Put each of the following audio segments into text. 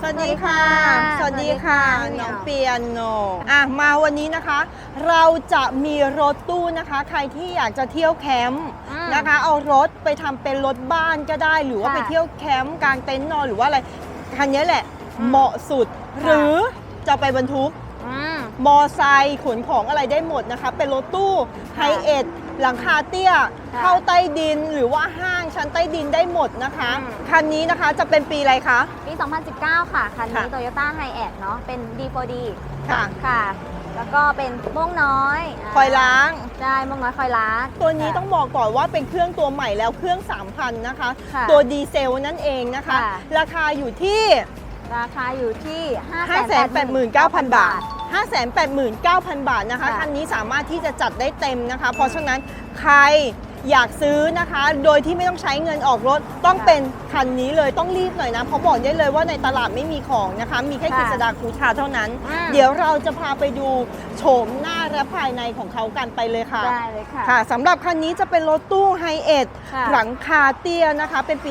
สวัสดีค่ะสวัสดีค่ะ สวัสดีค่ะ น้องเปียโนอะมาวันนี้นะคะ เราจะมีรถตู้นะคะ ใครที่อยากจะเที่ยวแคมป์อืมนะคะ เอารถไปทำเป็นรถบ้านก็ได้ หรือว่าค่ะไปเที่ยวแคมป์กางเต็นท์นอนหรือว่าอะไรคันนี้แหละอืมเหมาะสุดค่ะหรือจะไปบรรทุกอื มมอไซค์ขนของอะไรได้หมดนะคะ เป็นรถตู้ไฮค่ะเอ็ดหลังคาเตี้ย ค่ะเข้าใต้ดินหรือว่าห้างชั้นใต้ดินได้หมดนะคะ อืม คันนี้นะคะจะเป็นปีอะไรคะ ปี 2019 ค่ะ คันนี้ ค่ะ Toyota h i a เนาะ เป็น D4D ค่ะ ค่ะ แล้วก็เป็นม่วงน้อยคอยล้าง ใช่ม่วงน้อยคอยล้างตัวนี้ค่ะ ต้องบอกก่อนว่าเป็นเครื่องตัวใหม่แล้วเครื่อง 3,000 นะคะ ค่ะตัวดีเซลนั่นเองนะคะ ค่ะ ราคาอยู่ที่ ราคาอยู่ที่ 589,000 บาท 589,000 บาทนะคะค่ะคันนี้สามารถที่จะจัดได้เต็มนะคะ เพราะฉะนั้นใครอยากซื้อนะคะ โดยที่ไม่ต้องใช้เงินออกรถต้องค่ะเป็นคันนี้เลยต้องรีบหน่อยนะ เพราะบอกได้เลยว่าในตลาดไม่มีของนะคะ มีแค่ค่ะกิจดาคูชาเท่านั้นอืมเดี๋ยวเราจะพาไปดูโฉมหน้าและภายในของเขากันไปเลยค่ะ ได้เลยค่ะ ค่ะสำหรับคันนี้จะเป็นรถตู้ไฮเอ็ดค่ะหลังคาเตี้ยนะคะ เป็นปี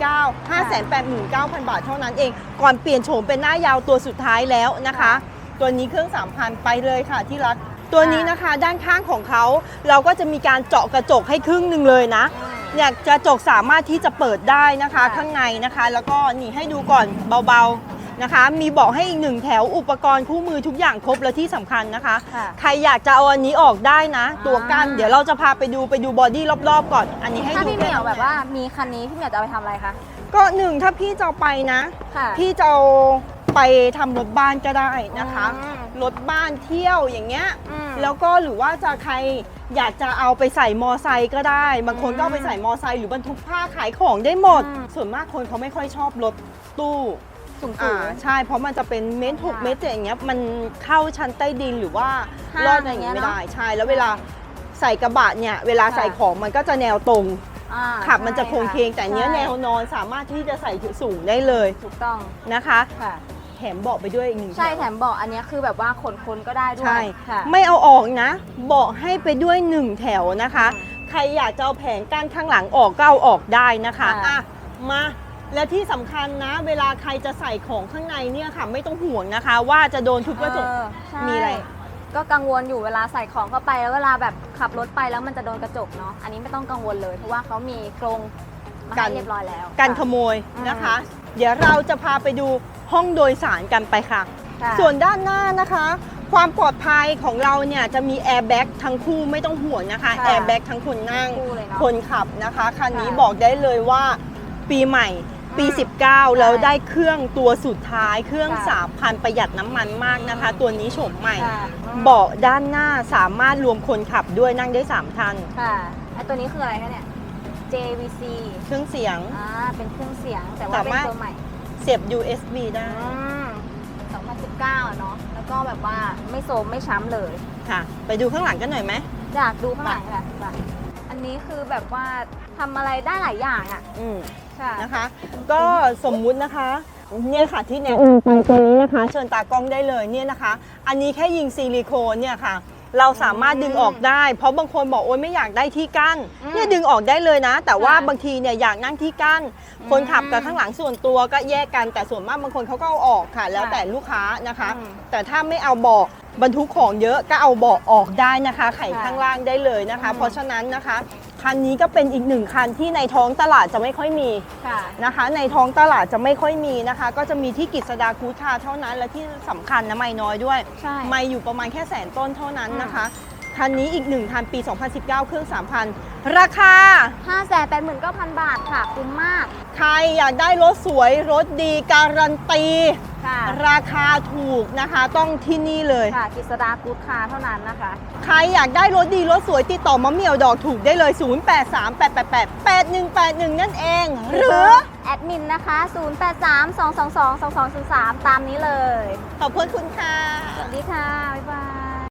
2019 589,000 บาทเท่านั้นเอง ก่อนเปลี่ยนโฉมเป็นหน้ายาวตัวสุดท้ายแล้วนะคะ ตัวนี้เครื่อง3,000ไปเลยค่ะที่รัก ตัวนี้นะคะด้านข้างของเขาเราก็จะมีการเจาะกระจกให้ครึ่งหนึ่งเลยนะเนี่ยกระจกสามารถที่จะเปิดได้นะคะค่ะข้างในนะคะ แล้วก็นี่ให้ดูก่อนเบาๆนะคะ มีเบอกให้อีกหนึ่งแถวอุปกรณ์คู่มือทุกอย่างครบและที่สำคัญนะคะค่ะใครอยากจะเอาอันนี้ออกได้นะอ่าตัวกั้นเดี๋ยวเราจะพาไปดูไปดูบอดี้รอบๆ ก่อน อันนี้ให้ถ้าดูพี่เหมียวแบบว่ามีคันนี้พี่เหมียวจะเอาไปทำอะไรคะก็หนึ่งถ้าพี่จะเอาไปนะค่ะพี่จะเอา ไปทำรถบ้านก็ได้นะคะ อืมรถบ้านเที่ยวอย่างเงี้ย อืมแล้วก็หรือว่าจะใครอยากจะเอาไปใส่มอไซค์ก็ได้ บางคนก็เอาไปใส่มอไซค์หรือบรรทุกผ้าขายของได้หมด อืม ส่วนมากคนเขาไม่ค่อยชอบรถตู้ สูงอ่าๆใช่ เพราะมันจะเป็นเมตรหกค่ะเมตรเจ็ดอย่างเงี้ยมันเข้าชั้นใต้ดินหรือว่าห้างลอดอะไรอย่างเงี้ยอะไรไม่เงี้ยได้เนอะใช่แล้วเวลาใส่กระบะเนี่ยเวลาค่ะ ใส่ของมันก็จะแนวตรง อ่าขับมันจะโค้งเคงใช่แต่เนี้ยใช่แนวนอนสามารถที่จะใส่สูงได้เลยถูกต้องนะคะ ค่ะ แถมเบาะไปด้วยอีกหนึ่งใช่ถวแถมเบอกอันเนี้ยคือแบบว่าขนคนก็ได้ด้วยใช่ค่ะไม่เอาออกนะเบาะให้ไปด้วยหนึ่งแถวนะคะอืมใครอยากจะเอาแผงกั้นข้างหลังออกก็เอาออกได้นะคะค่ะอะมาและที่สำคัญนะ เวลาใครจะใส่ของข้างในเนี่ยค่ะ ไม่ต้องห่วงนะคะ ว่าจะโดนทุบกระจกเออใช่มีอะไรก็กังวลอยู่เวลาใส่ของเข้าไปแล้วเวลาแบบขับรถไปแล้วมันจะโดนกระจกเนาะอันนี้ไม่ต้องกังวลเลยเพราะว่าเขามีกรง มากัให้นเรียบร้อยแล้วกันขค่ะโมยนะคะ เดี๋ยวเราจะพาไปดูห้องโดยสารกันไปค่ะ ค่ะส่วนด้านหน้านะคะ ความปลอดภัยของเราเนี่ยจะมีแอร์แบ็กทั้งคู่ไม่ต้องห่วงนะคะค่ะแอร์แบ็กทั้งคนนั่ง คู่เลยเนาะคนขับนะคะ คันนี้ค่ะบอกได้เลยว่าปีใหม่ปี อืม19 แล้วใช่ได้เครื่องตัวสุดท้ายเครื่อง ค่ะ3,000 ประหยัดน้ำมันมากนะคะ ตัวนี้โฉมใหม่ ค่ะอืมเบาะด้านหน้าสามารถรวมคนขับด้วยนั่งได้ 3ท่าน ค่ะไอตัวนี้คืออะไรคะเนี่ย JVC เครื่องเสียง อ่าเป็นเครื่องเสียงแต่ว่าสาเป็นมารถตัวใหม่เสียบ USB ได้ อืม2019อะเนาะแล้วก็แบบว่าไม่โซมไม่ช้ำเลยค่ะ ไปดูข้างหลังกันหน่อยไหม อยากดูข้างหลังค่ะค่ะอันนี้คือแบบว่าทำอะไรได้หลายอย่างอะอืมค่ะ นะคะ ก็สมมุตินะคะ เนี่ยค่ะที่แนวไปตัวนี้นะคะ เชิญตากล้องได้เลยเนี่ยนะคะ อันนี้แค่ยิงซิลิโคนเนี่ยค่ะ เราสามารถดึงออกได้ เพราะบางคนบอกโอ๊ยไม่อยากได้ที่กั้นอืมเนี่ยดึงออกได้เลยนะ แต่ว่าค่ะบางทีเนี่ยอยากนั่งที่กั้น คนขับกับข้างหลังส่วนตัวก็แยกกันแต่ส่วนมากบางคนเขาก็เอาออกค่ะ แล้วแต่ลูกค้านะคะ อืมแต่ถ้าไม่เอาเบาะบรรทุกของเยอะก็เอาเบาะออกได้นะคะ ไขค่ะข้างล่างได้เลยนะคะ อืม เพราะฉะนั้นนะคะ คันนี้ก็เป็นอีกหนึ่งคันที่ในท้องตลาดจะไม่ค่อยมีค่ะ นะคะ ในท้องตลาดจะไม่ค่อยมีนะคะ ก็จะมีที่กิจสดาคูทาเท่านั้นและที่สำคัญนะไม่น้อยด้วย ใช่ ไม่อยู่ประมาณแค่แสนต้นเท่านั้นนะคะ คันนี้อีกหนึ่งคันปี 2019 เครื่อง 3,000 ราคา 5 8 9 0 0 0 บาทค่ะ คุ้มมาก ใครอยากได้รถสวยรถดีการันตี ค่ะ ราคาถูกนะคะต้องที่นี่เลย ค่ะกิษดากูดคาร์เท่านั้นนะคะ ใครอยากได้รถดีรถสวยติดต่อมะเหมี่ยวดอกถูกได้เลย 0838888181 นั่นเอง หรือ แอดมินนะคะ 0832222203 ตามนี้เลย ขอบคุณคุณค่ะ สวัสดีค่ะ บ๊ายบาย